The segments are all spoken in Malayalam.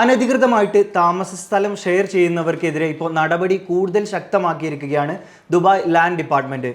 അനധികൃതമായിട്ട് താമസ സ്ഥലം ഷെയർ ചെയ്യുന്നവർക്കെതിരെ ഇപ്പോൾ നടപടി കൂടുതൽ ശക്തമാക്കിയിരിക്കുകയാണ് ദുബായ് ലാൻഡ് ഡിപ്പാർട്ട്മെന്റ്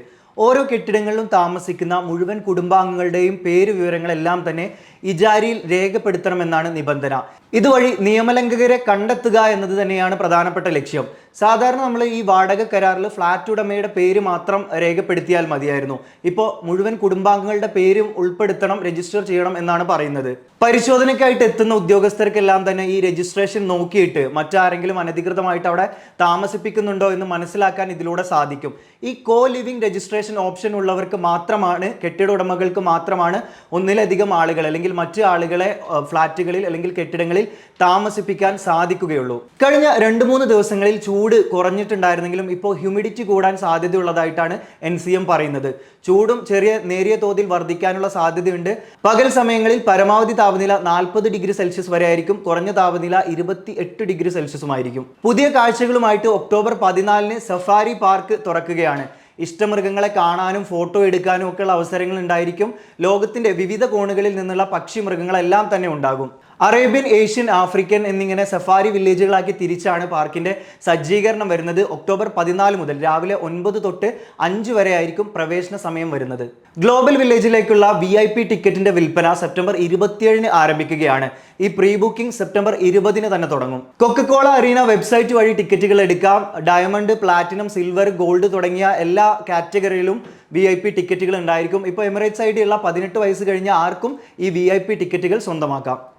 ഓരോ കെട്ടിടങ്ങളിലും താമസിക്കുന്ന മുഴുവൻ കുടുംബാംഗങ്ങളുടെയും പേര് വിവരങ്ങളെല്ലാം തന്നെ ഇജാരിയിൽ രേഖപ്പെടുത്തണമെന്നാണ് നിബന്ധന. ഇതുവഴി നിയമലംഘകരെ കണ്ടെത്തുക എന്നത് തന്നെയാണ് പ്രധാനപ്പെട്ട ലക്ഷ്യം. സാധാരണ നമ്മൾ ഈ വാടക കരാറിൽ ഫ്ലാറ്റ് ഉടമയുടെ പേര് മാത്രം രേഖപ്പെടുത്തിയാൽ മതിയായിരുന്നു. ഇപ്പോൾ മുഴുവൻ കുടുംബാംഗങ്ങളുടെ പേരും ഉൾപ്പെടുത്തണം രജിസ്റ്റർ ചെയ്യണം എന്നാണ് പറയുന്നത്. പരിശോധനയ്ക്കായിട്ട് എത്തുന്ന ഉദ്യോഗസ്ഥർക്കെല്ലാം തന്നെ ഈ രജിസ്ട്രേഷൻ നോക്കിയിട്ട് മറ്റാരെങ്കിലും അനധികൃതമായിട്ട് അവിടെ താമസിപ്പിക്കുന്നുണ്ടോ എന്ന് മനസ്സിലാക്കാൻ ഇതിലൂടെ സാധിക്കും. ഈ കോ ലിവിംഗ് രജിസ്ട്രേഷൻ ഓപ്ഷൻ ഉള്ളവർക്ക് മാത്രമാണ് കെട്ടിട ഉടമകൾക്ക് മാത്രമാണ് ഒന്നിലധികം ആളുകൾ അല്ലെങ്കിൽ മറ്റു ആളുകളെ ഫ്ലാറ്റുകളിൽ അല്ലെങ്കിൽ കെട്ടിടങ്ങളിൽ താമസിപ്പിക്കാൻ സാധിക്കുകയുള്ളൂ. കഴിഞ്ഞ രണ്ട് മൂന്ന് ദിവസങ്ങളിൽ ചൂട് കുറഞ്ഞിട്ടുണ്ടായിരുന്നെങ്കിലും ഇപ്പോൾ ഹ്യൂമിഡിറ്റി കൂടാൻ സാധ്യതയുള്ളതായിട്ടാണ് എൻ സി എം പറയുന്നത്. ചൂടും ചെറിയ നേരിയ തോതിൽ വർദ്ധിക്കാനുള്ള സാധ്യതയുണ്ട്. പകൽ സമയങ്ങളിൽ പരമാവധി താപനില നാൽപ്പത് ഡിഗ്രി സെൽഷ്യസ് വരെ ആയിരിക്കും. കുറഞ്ഞ താപനില ഇരുപത്തി എട്ട് ഡിഗ്രി സെൽഷ്യസുമായിരിക്കും പുതിയ കാഴ്ചകളുമായിട്ട് ഒക്ടോബർ പതിനാലിന് സഫാരി പാർക്ക് തുറക്കുകയാണ്. ഇഷ്ടമൃഗങ്ങളെ കാണാനും ഫോട്ടോ എടുക്കാനും ഒക്കെയുള്ള അവസരങ്ങൾ ഉണ്ടായിരിക്കും. ലോകത്തിന്റെ വിവിധ കോണുകളിൽ നിന്നുള്ള പക്ഷി മൃഗങ്ങളെല്ലാം തന്നെ ഉണ്ടാകും. അറേബ്യൻ ഏഷ്യൻ ആഫ്രിക്കൻ എന്നിങ്ങനെ സഫാരി വില്ലേജുകളാക്കി തിരിച്ചാണ് പാർക്കിന്റെ സജ്ജീകരണം വരുന്നത്. ഒക്ടോബർ പതിനാല് മുതൽ രാവിലെ ഒൻപത് തൊട്ട് അഞ്ച് വരെ ആയിരിക്കും പ്രവേശന സമയം വരുന്നത്. ഗ്ലോബൽ വില്ലേജിലേക്കുള്ള വി ഐ പി ടിക്കറ്റിന്റെ വിൽപ്പന സെപ്റ്റംബർ ഇരുപത്തിയേഴിന് ആരംഭിക്കുകയാണ്. ഈ പ്രീ ബുക്കിംഗ് സെപ്റ്റംബർ ഇരുപതിന് തന്നെ തുടങ്ങും. കൊക്കക്കോള അറീന വെബ്സൈറ്റ് വഴി ടിക്കറ്റുകൾ എടുക്കാം. ഡയമണ്ട് പ്ലാറ്റിനം സിൽവർ ഗോൾഡ് തുടങ്ങിയ എല്ലാ കാറ്റഗറിയിലും വി ഐ പി ടിക്കറ്റുകൾ ഉണ്ടായിരിക്കും. ഇപ്പോൾ എമിറേറ്റ്സ് ഐ ഉള്ള പതിനെട്ട് വയസ്സ് കഴിഞ്ഞ ആർക്കും ഈ വി ഐ പി ടിക്കറ്റുകൾ സ്വന്തമാക്കാം.